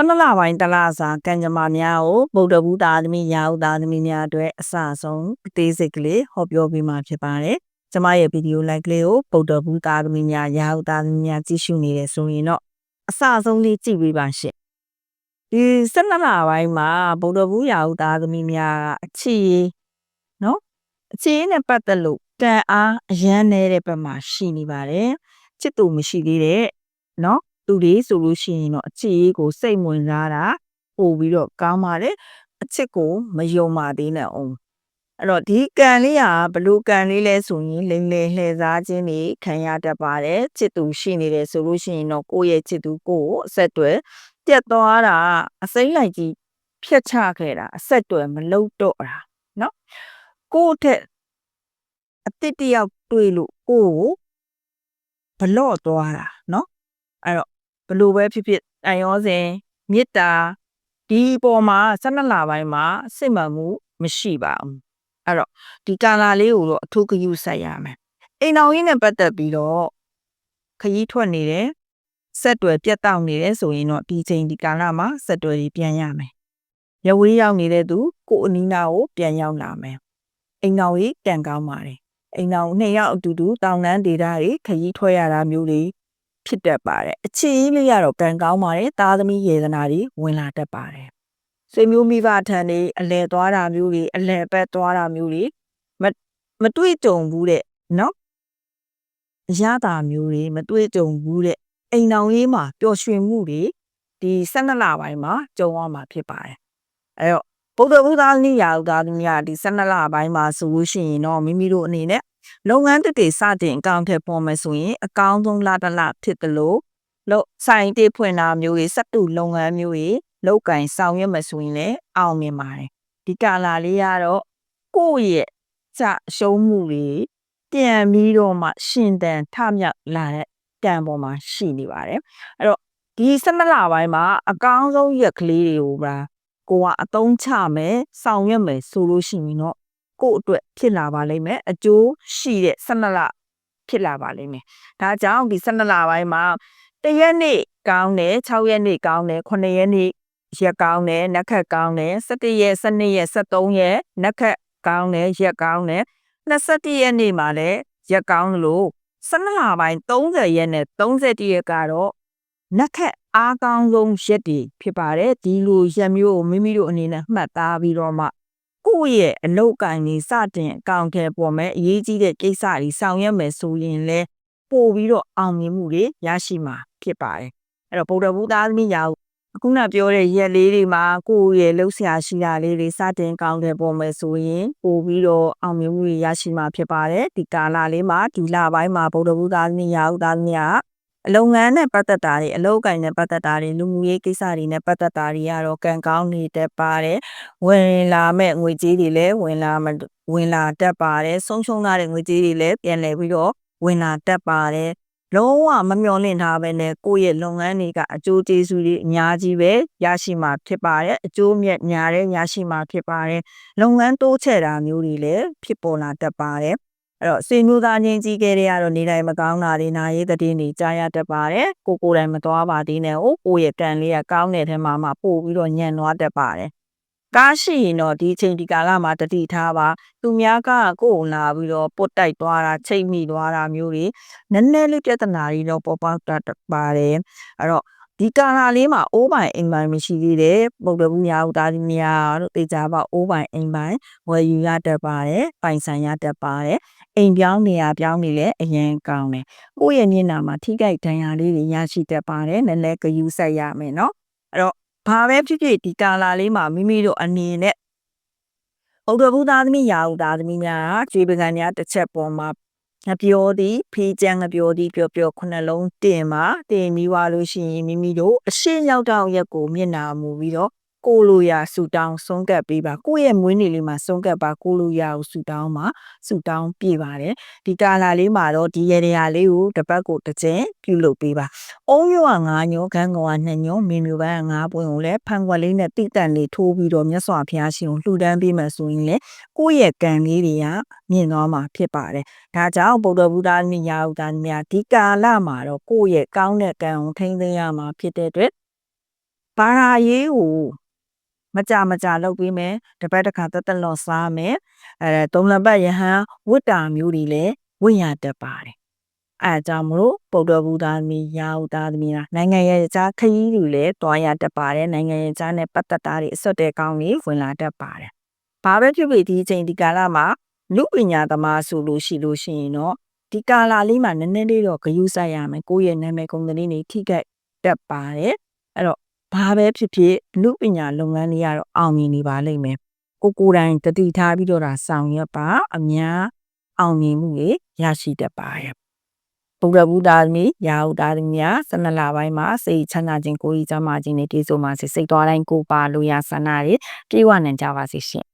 12လပိုင်းတလစာကံကြမ္မာများကိုဗုဒ္ဓဘုသားသမီးရာဟုသားသမီးများအတွက်အစဆုံးအသေးစိတ်ကလေးဟောပြောပေးမှာဖြစ်ပါတယ်။ကျမရဲ့ဗီဒီယိုလိုက်ကလေးကိုဗုဒ္ဓဘုသားသမီးများရာဟုသားသမီးများကြည့်ရှုနေတယ်ဆိုရင်တော့အစဆုံးလေးကြည့်ပေးပါရှင့်။ဒီ12လပိုင်းမှာဗုဒ္ဓဘုရာဟုသားသမီးများကအချီနော်အချီနဲ့ပတ်သက်လို့တန်အားအရန်နေတဲ့ဘက်မှာရှိနေပါတယ်။ချစ်သူမရှိသေးတဲ့နော် သူတွေဆိုလို့ရှိရင်တော့အချစ်ရေးကိုစိတ်ဝင်စားတာပို့ပြီးတော့ကောင်းပါတယ်အချစ်ကိုမယုံပါသေးနဲ့အောင်အဲ့တော့ဒီကံလေးဟာဘလို့ကံလေးလဲဆိုရင်လိမ်လေလှည့်စားခြင်းတွေခံရတတ်ပါတယ်ချစ်သူရှိနေတယ်ဆိုလို့ရှိရင်တော့ကိုယ့်ရဲ့ချစ်သူကိုယ်ကိုအဆက်တွေပြတ်သွားတာအစိမ့်လိုက်ကြီးဖြတ်ချခဲ့တာအဆက်တွေမလုံတော့တာเนาะကိုယ့်ထက်အတစ်တယောက်တွေ့လို့ကိုယ့်ကိုဘလော့သွားတာเนาะအဲ့တော့ ဘလို့ပဲဖြစ်ဖြစ်တန်ရောစဉ်မေတ္တာဒီပေါ်မှာ12လပိုင်းမှာစိတ်မှန်မှုမရှိပါဘူးအဲ့တော့ဒီကာလာလေးကိုတော့အထူးဂရုစိုက်ရမယ်အိမ်တော်ကြီးနဲ့ပတ်သက်ပြီးတော့ခရီးထွက်နေတယ်ဆက်တွယ်ပြတ်တောက်နေတယ်ဆိုရင်တော့ဒီချိန်ဒီကာလမှာဆက်တွယ်ကြီးပြန်ရမယ်ရဝေးရောက်နေတဲ့သူကိုအနီးနာကိုပြန်ရောက်လာမယ်အိမ်တော်ကြီးတန်ကောင်းပါတယ်အိမ်တော်နှစ်ယောက်အတူတူတောင်တန်းဒေတာတွေခရီးထွက်ရတာမျိုးတွေ ဖြစ်တတ်ပါတယ်အချစ်ကြီးလေးကတော့ကံကောင်းပါတယ်သားသမီးယေဒနာတွေဝင်လာတတ်ပါတယ်ဆွေမျိုးမိဘထံတွေအလဲသွားတာမျိုးတွေအလဲပတ်သွားတာမျိုးတွေမမတွေ့ကြုံဘူးတဲ့နော်အရသာမျိုးတွေမတွေ့ကြုံဘူးတဲ့အိမ်တော်ရေးမှာပျော်ရွှင်မှုတွေဒီ12လပိုင်းမှာကြုံရမှာဖြစ်ပါတယ်အဲတော့ဗုဒ္ဓဘုရားနိယာဥသားသမီးကဒီ12လပိုင်းမှာဆိုလို့ရှိရင်တော့မိမိတို့အနေနဲ့ လုပ်ငန်းတစ်တွေစတင်အကောင့်ထဲပေါ်မယ်ဆိုရင်အကောင်းဆုံးလတစ်လဖြစ်တယ်လို့လို့ဆိုင်တေးဖွင့်တာမျိုးတွေစက်တူလုပ်ငန်းမျိုးတွေလောက်ကင်ဆောင်ရွက်မယ်ဆိုရင်လည်းအောင်မြင်ပါတယ်ဒီကာလာလေးကတော့ကိုယ့်ရဲ့စရှုံးမှုတွေပြန်ပြီးတော့မှရှင်တန်ထမြောက်လာတဲ့တန်ပေါ်မှာရှိနေပါတယ်အဲ့တော့ဒီ12လပိုင်းမှာအကောင်းဆုံးရက်ကလေးတွေကိုပါကိုကအသုံးချမယ်ဆောင်ရွက်မယ်ဆိုလို့ရှိရင်တော့ ကိုယ့်အတွက်ဖြစ်လာပါလိမ့်မယ်အကျိုးရှိတဲ့12လဖြစ်လာပါလိမ့်မယ်ဒါကြောင့်ဒီ12လပိုင်းမှာတရက်နေ့ကောင်းတယ်6ရက်နေ့ကောင်းတယ်9ရက်နေ့ရက်ကောင်းတယ်နက်ခတ်ကောင်းတယ်17ရက်12ရက်13ရက်နက်ခတ်ကောင်းတယ်ရက်ကောင်းတယ်21ရက်နေ့မှာလည်းရက်ကောင်းလို့12လပိုင်း30ရက်နဲ့31ရက်ကတော့နက်ခတ်အားကောင်းဆုံးရက်တွေဖြစ်ပါတယ်ဒီလိုရက်မျိုးကိုမိမိတို့အနေနဲ့မှတ်သားပြီးတော့မှ ကိုယ့်ရဲ့အလုပ်ကိုင်နေစတင်အကောင့်ထဲပေါ်မဲ့အရေးကြီးတဲ့ကိစ္စတွေဆောင်ရွက်မယ်ဆိုရင်လည်းပို့ပြီးတော့အောင်မြင်မှုတွေရရှိမှာဖြစ်ပါတယ်အဲ့တော့ဗုဒ္ဓဘုရားသမီးရာအခုနပြောတဲ့ရက်လေးတွေမှာကိုယ့်ရဲ့လှုပ်ရှားရှိတာလေးတွေစတင်ကောင်းတဲ့ပုံမဲ့ဆိုရင်ပို့ပြီးတော့အောင်မြင်မှုတွေရရှိမှာဖြစ်ပါတယ်ဒီကာလလေးမှာဒီလပိုင်းမှာဗုဒ္ဓဘုရားသမီးရာဥသားသမီးက အလုပ်ငန်းနဲ့ပတ်သက်တာတွေအလုပ်ကိုင်နဲ့ပတ်သက်တာတွေလူမှုရေးကိစ္စတွေနဲ့ပတ်သက်တာတွေကတော့ကံကောင်းနေတတ်ပါတယ်ဝင်လာမဲ့ငွေကြေးတွေလည်းဝင်လာဝင်လာတတ်ပါတယ်ဆုံးရှုံးလာတဲ့ငွေကြေးတွေလည်းပြန်လည်ပြီးတော့ဝင်လာတတ်ပါတယ်လုံးဝမမျှော်လင့်ထားပဲနဲ့ကိုယ့်ရဲ့လုပ်ငန်းတွေကအကျိုးကျေးဇူးတွေအများကြီးပဲရရှိမှာဖြစ်ပါတယ်အကျိုးမြတ်ညာတဲ့ရရှိမှာဖြစ်ပါတယ်လုပ်ငန်းတိုးချဲ့တာမျိုးတွေလည်းဖြစ်ပေါ်လာတတ်ပါတယ် အဲ့တော့စေမျိုးသားချင်းကြီးကဲတွေကတော့နေတိုင်းမကောင်းတာတွေနာရေးတဲ့တွေကြားရတတ်ပါတယ်ကိုကိုယ်တိုင်မသွားပါသေးနဲ့ဟိုကိုယ့်ရဲ့ကံလေးကကောင်းတဲ့ထဲမှာမှပို့ပြီးတော့ညံ့သွားတတ်ပါတယ်ကားရှိရင်တော့ဒီချိန်ဒီကာလမှာတတိထားပါသူများကကိုယ်လာပြီးတော့ပုတ်တိုက်သွားတာချိတ်မိသွားတာမျိုးတွေနည်းနည်းလေးပြဿနာတွေတော့ပေါ်ပေါက်တတ်ပါတယ်အဲ့တော့ ဒီကာလာလေးမှာအိုးပိုင်အိမ်ပိုင်မရှိသေးတယ်ပုတ်တဘူးများဦးသားဒီများတို့တေချာပါအိုးပိုင်အိမ်ပိုင်ဝယ်ယူရတတ်ပါတယ်ပိုင်ဆိုင်ရတတ်ပါတယ်အိမ်ပြောင်းနေရပြောင်းနေလဲအရင်ကောင်းတယ်ကိုယ့်ရဲ့မျက်နှာမှာထိကြိုက်ဒဏ်ရာလေးတွေရရှိတတ်ပါတယ်နည်းနည်းဂယူးဆက်ရမယ်เนาะအဲ့တော့ဘာပဲဖြစ်ဖြစ်ဒီကာလာလေးမှာမိမိတို့အနေနဲ့ဩဒဘုသားသမီးရာဟုသားသမီးများခြေပကံများတစ်ချက်ပေါ်မှာ ငပြောသည်ဖေးချမ်းငပြောသည်ပြောပြောခုနှလုံးတင်မှာတင်ပြီးွားလို့ရှိရင်မိမိတို့အရှိရောက်တော့ရက်ကိုမျက်နာမူပြီးတော့ ကိုလိုရာဆူတောင်းဆုံးကပ်ပေးပါကိုယ့်ရဲ့မွေးနေ့လေးမှာဆုံးကပ်ပါကိုလိုရာကိုဆူတောင်းမှာဆူတောင်းပြပါတယ်ဒီကာလာလေးမှာတော့ဒီရရလေးကိုတစ်ပတ်ကိုတစ်ကျင်းပြုလုပ်ပေးပါအုံးရွာငါးညောခန်းကောင်ကနှစ်ညောမင်းမျိုးပန်းငါးပွင့်ကိုလည်းဖန်ခွက်လေးနဲ့တိတန့်လေးထိုးပြီးတော့မြတ်စွာဘုရားရှင်ကိုလှူဒန်းပေးမယ်ဆိုရင်လေကိုယ့်ရဲ့ကံလေးတွေကမြင့်သွားမှာဖြစ်ပါတယ်ဒါကြောင့်ဗုဒ္ဓဘုရားနိယာဥဒ္ဒများဒီကာလမှာတော့ကိုယ့်ရဲ့ကောင်းတဲ့ကံကိုထိန်းသိမ်းရမှာဖြစ်တဲ့အတွက်ဘာသာရေးကို မကြမကြလုပ်ပြီးမယ်တစ်ပတ်တစ်ခါတက်တက်လော့စားမယ်အဲသုံးလပတ်ယဟန်ဝတ္တာမျိုးတွေလည်းဝိညာတတ်ပါတယ်အဲအကြောင်းမလို့ပုဒ္ဓဘုရားသမီးရာဟုသားသမီးလားနိုင်ငံရဲ့ကြားခရီးတွေလည်းတွားရတတ်ပါတယ်နိုင်ငံရဲ့ကြားနဲ့ပတ်သက်တာတွေအစွတ်တဲ့ကောင်းတွေဝင်လာတတ်ပါတယ်ဘာပဲဖြစ်ဖြစ်ဒီအချိန်ဒီကာလမှာလူပညာသမားဆိုလို့ရှိလို့ရှိရင်တော့ဒီကာလာလေးမှာနည်းနည်းလေးတော့ဂယုစိုက်ရမယ်ကိုယ့်ရဲ့နာမည်ကုန်သလေးတွေထိခိုက်တက်ပါတယ်အဲ့တော့ ဘာပဲဖြစ်ဖြစ်လူပညာလုပ်ငန်းတွေကတော့အောင်မြင်နေပါလိမ့်မယ်ကိုကိုယ်တိုင်တတိထားပြီးတော့ဒါဆောင်ရွက်ပါအများအောင်မြင်မှုတွေရရှိတတ်ပါတယ်ဘုရားဘုရားသမီးရာဟုသားသမီးများဆန္ဒလပိုင်းမှာစိတ်ချမ်းသာခြင်းကိုယ်ကြီးကျမ်းမာခြင်းနဲ့တည်ဆိုမှစိတ်သွားတိုင်းကိုပါလို့ရဆန္ဒတွေပြေဝနိုင်ကြပါစေရှင်